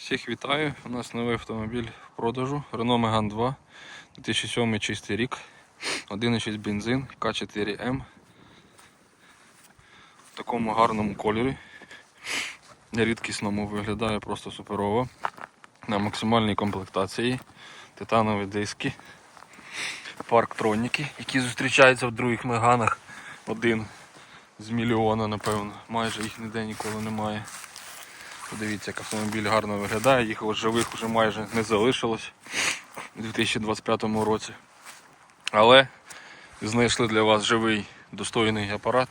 Всіх вітаю. У нас новий автомобіль в продажу. Renault Megane 2, 2007 чистий рік, 1,6 бензин, К4М. В такому гарному кольорі. Рідкісному виглядає просто суперово. На максимальній комплектації. Титанові диски, парктроніки, які зустрічаються в других меганах. Один з мільйона, напевно. Майже їх ніде ніколи немає. Подивіться, як автомобіль гарно виглядає, їх живих вже майже не залишилось у 2025 році. Але знайшли для вас живий достойний апарат.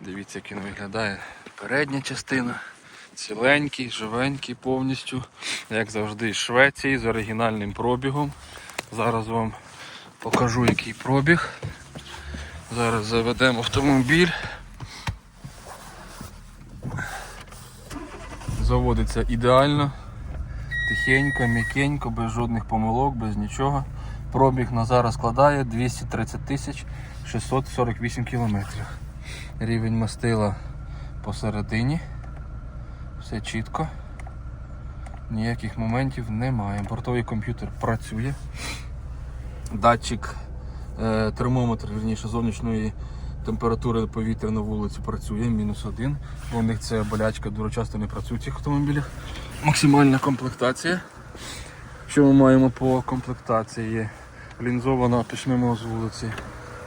Дивіться, як він виглядає. Передня частина, ціленький, живенький повністю, як завжди, з Швеції з оригінальним пробігом. Зараз вам покажу, який пробіг. Зараз заведемо автомобіль. Заводиться ідеально, тихенько, м'якенько, без жодних помилок, без нічого. Пробіг на зараз складає 230 тисяч 648 кілометрів. Рівень мастила посередині. Все чітко. Ніяких моментів немає. Бортовий комп'ютер працює. Датчик, е, термометр, вірніше, зовнішньої температури повітря на вулиці працює, мінус один. У них це болячка дуже часто не працює в цих автомобілях. Максимальна комплектація. Що ми маємо по комплектації? Лінзована, почнемо з вулиці.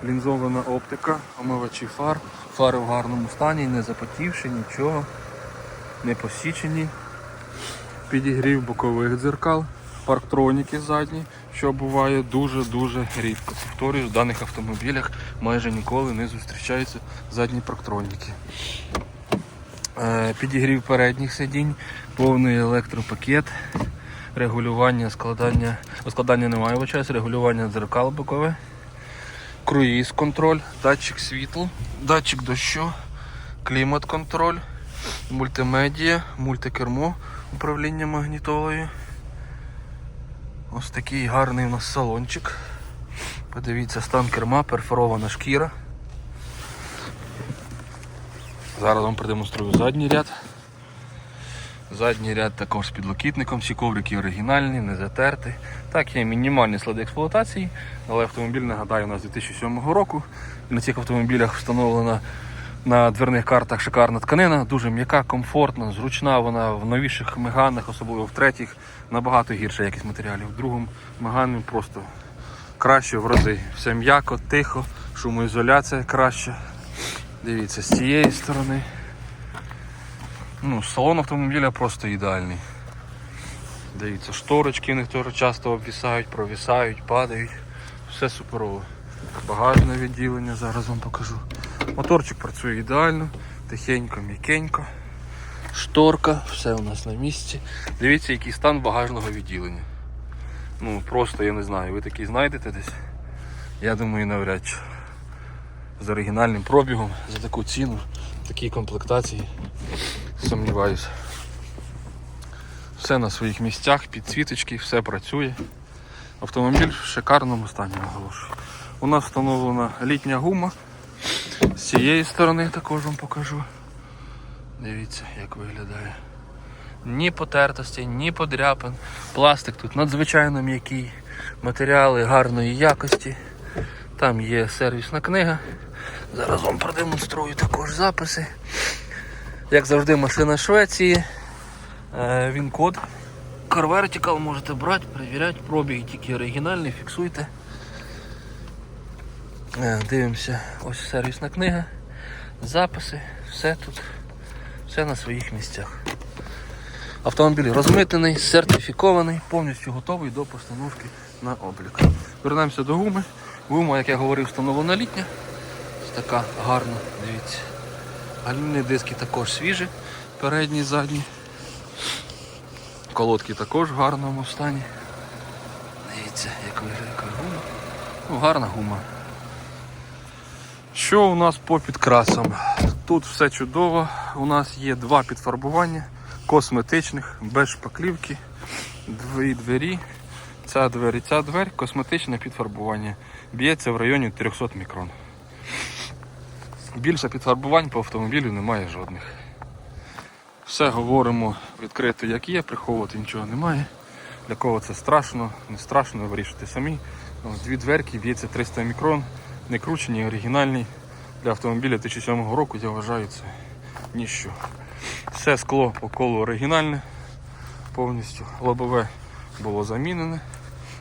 Лінзована оптика, омивачі фар, фари в гарному стані, не запотівши, нічого, не посічені. Підігрів бокових дзеркал, парктроніки задні, що буває дуже-дуже рідко. Повторюю, в даних автомобілях майже ніколи не зустрічаються задні парктроніки. Е, Підігрів передніх сидінь, повний електропакет, регулювання складання. Складання немає в час, регулювання дзеркал бокове, круїз контроль, датчик світла, датчик дощу, клімат контроль, мультимедіа, мультикермо, управління магнітолою. Ось такий гарний у нас салончик. Подивіться, стан керма, перфорована шкіра. Зараз вам продемонструю задній ряд. Задній ряд також з підлокітником, всі коврики оригінальні, не затерті. Так, є мінімальні склади експлуатації, але автомобіль, нагадаю, у нас 2007 року. На цих автомобілях встановлена на дверних картах шикарна тканина, дуже м'яка, комфортна, зручна. Вона в новіших меганах, особливо в третіх, набагато гірша якість матеріалів. В другому мегані просто краще в рази. Все м'яко, тихо, шумоізоляція краща. Дивіться, з цієї сторони. Ну, салон автомобіля просто ідеальний. Дивіться, шторочки в них теж часто обвісають, провісають, падають. Все суперово. Багажне відділення, зараз вам покажу. Моторчик працює ідеально, тихенько, м'якенько. Шторка, все у нас на місці. Дивіться, який стан багажного відділення. Ну просто я не знаю, ви такий знайдете десь. Я думаю, навряд чи. З оригінальним пробігом за таку ціну, в такій комплектації. Сумніваюся. Все на своїх місцях, підсвіточки, все працює. Автомобіль в шикарному стані наголошую. У нас встановлена літня гума. З цієї сторони також вам покажу. Дивіться, як виглядає. Ні потертості, ні подряпин. Пластик тут надзвичайно м'який, матеріали гарної якості. Там є сервісна книга. Зараз вам продемонструю також записи. Як завжди, машина Швеції. Е, Він код. Car Vertical можете брати, перевіряти, пробіг тільки оригінальний, фіксуйте. Е, Дивимося, ось сервісна книга, записи, все тут, все на своїх місцях. Автомобіль розмитений, сертифікований, повністю готовий до постановки на облік. Вернемося до гуми. Гума, як я говорив, встановлена літня. Така гарна, дивіться. Гальмівні диски також свіжі, передні, задні. Колодки також в гарному стані. Дивіться, як виглядає гума. Ну, гарна гума. Що у нас по підкрасам? Тут все чудово. У нас є два підфарбування косметичних, без шпаклівки, дві двері. Ця двері, ця двері, косметичне підфарбування. Б'ється в районі 300 мікрон. Більше підфарбувань по автомобілю немає жодних. Все говоримо відкрито, як є, приховувати нічого немає. Для кого це страшно, не страшно, вирішуйте самі. Дві дверки, б'ється 300 мікрон, не кручені, оригінальні. Для автомобіля 2007 року я вважаю це ніщо. Все скло по колу оригінальне, повністю. Лобове було замінене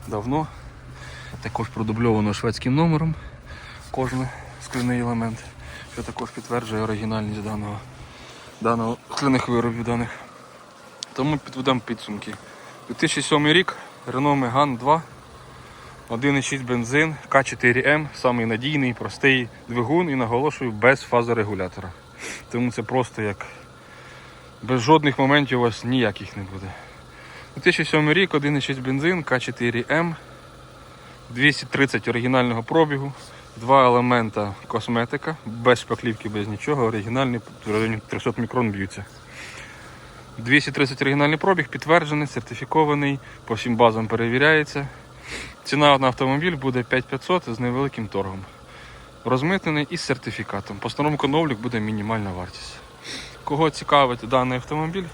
давно. Також продубльовано шведським номером кожен скляний елемент, що також підтверджує оригінальність даного, даного скляних виробів даних. Тому підведемо підсумки. 2007 рік Renault Megane 2, 1,6 бензин, К4М, самий надійний, простий двигун і наголошую без фазорегулятора. Тому це просто як без жодних моментів у вас ніяких не буде. 2007 рік, 1,6 бензин, К4М, 230 оригінального пробігу, два елемента косметика, без шпаклівки, без нічого, оригінальний в районі 300 мікрон б'ються. 230 оригінальний пробіг, підтверджений, сертифікований, по всім базам перевіряється. Ціна на автомобіль буде 5500 з невеликим торгом. Розмитнений із сертифікатом. По старому коновлік буде мінімальна вартість. Кого цікавить даний автомобіль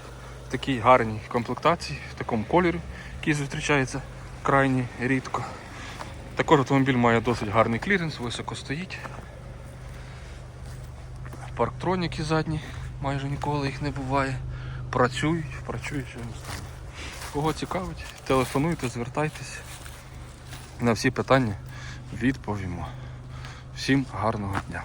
в такій гарній комплектації, в такому кольорі, який зустрічається крайні рідко. Також автомобіль має досить гарний кліренс, високо стоїть. Парктроніки задні, майже ніколи їх не буває. Працюють, працюють. Кого цікавить, телефонуйте, звертайтесь. На всі питання відповімо. Всім гарного дня.